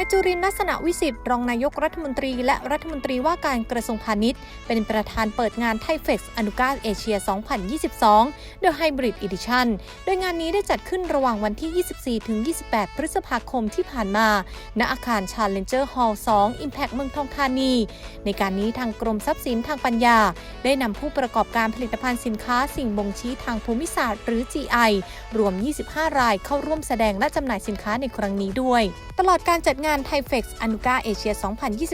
ายจุรินลักษณะวิสิทธิ์รองนายกรัฐมนตรี และรัฐมนตรีว่าการกระทรวงพาณิชย์ เป็นประธานเปิดงานไทเฟกซ์อนุกาเอเชีย 2022 The Hybrid Edition โดยงานนี้ได้จัดขึ้นระหว่างวันที่ 24ถึง28 พฤษภาคมที่ผ่านมา ณอาคาร Challenger Hall 2 Impact เมืองทองธานี ในการนี้ทางกรมทรัพย์สินทางปัญญา ได้นำผู้ประกอบการผลิตภัณฑ์สินค้าสิ่งบ่งชี้ทางภูมิศาสตร์หรือ GI รวม 25 รายเข้าร่วมแสดงและจำหน่ายสินค้าในครั้งนี้ด้วย ตลอดการจัดงานไทเฟกซ์อนุกาเอเชีย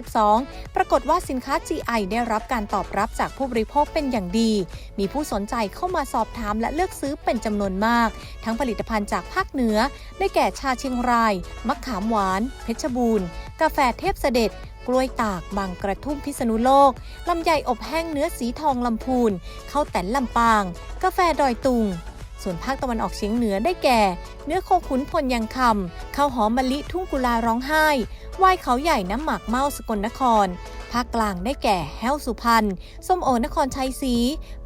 2022 ปรากฏว่าสินค้า GI ได้รับการตอบรับจากผู้บริโภคเป็นอย่างดี มีผู้สนใจเข้ามาสอบถามและเลือกซื้อเป็นจำนวนมาก ทั้งผลิตภัณฑ์จากภาคเหนือ ได้แก่ชาเชียงราย มะขามหวาน เพชรบูรณ์ กาแฟเทพเสด็จกล้วยตากบางกระทุ่มพิษณุโลก ลำไยอบแห้งเนื้อสีทองลำพูนข้าวแต่นลำปาง กาแฟดอยตุง ส่วนภาคตะวันออกเฉียงเหนือได้แก่ เนื้อโคขุนพลยังคำข้าวหอมมะลิทุ่งกุลาร้องไห้วายเขาใหญ่น้ำหมากเมาสกลนคร ภาคกลางได้แก่แห้วสุพรรณส้มโอนครชัยศรี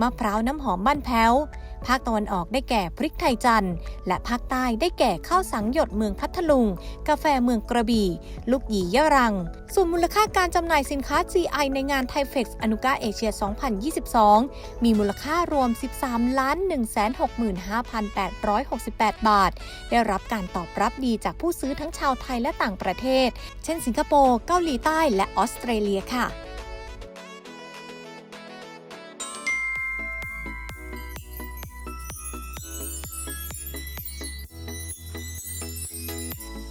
มะพร้าวน้ำหอมบ้านแพ้ว ภาคตะวันออกได้แก่พริกไทยจันทร์ และภาคใต้ได้แก่ข้าวสังหยดเมืองพัทลุง กาแฟเมืองกระบี่ ลูกหยียะรัง ส่วนมูลค่าการจำหน่ายสินค้า GI ในงานไทเฟ็กซ์อนุกาเอเชีย 2022 มีมูลค่ารวม 13 ล้าน 165,868 บาท ได้รับการตอบรับดีจากผู้ซื้อทั้งชาวไทยและต่างประเทศ เช่นสิงคโปร์ เกาหลีใต้ และออสเตรเลียค่ะ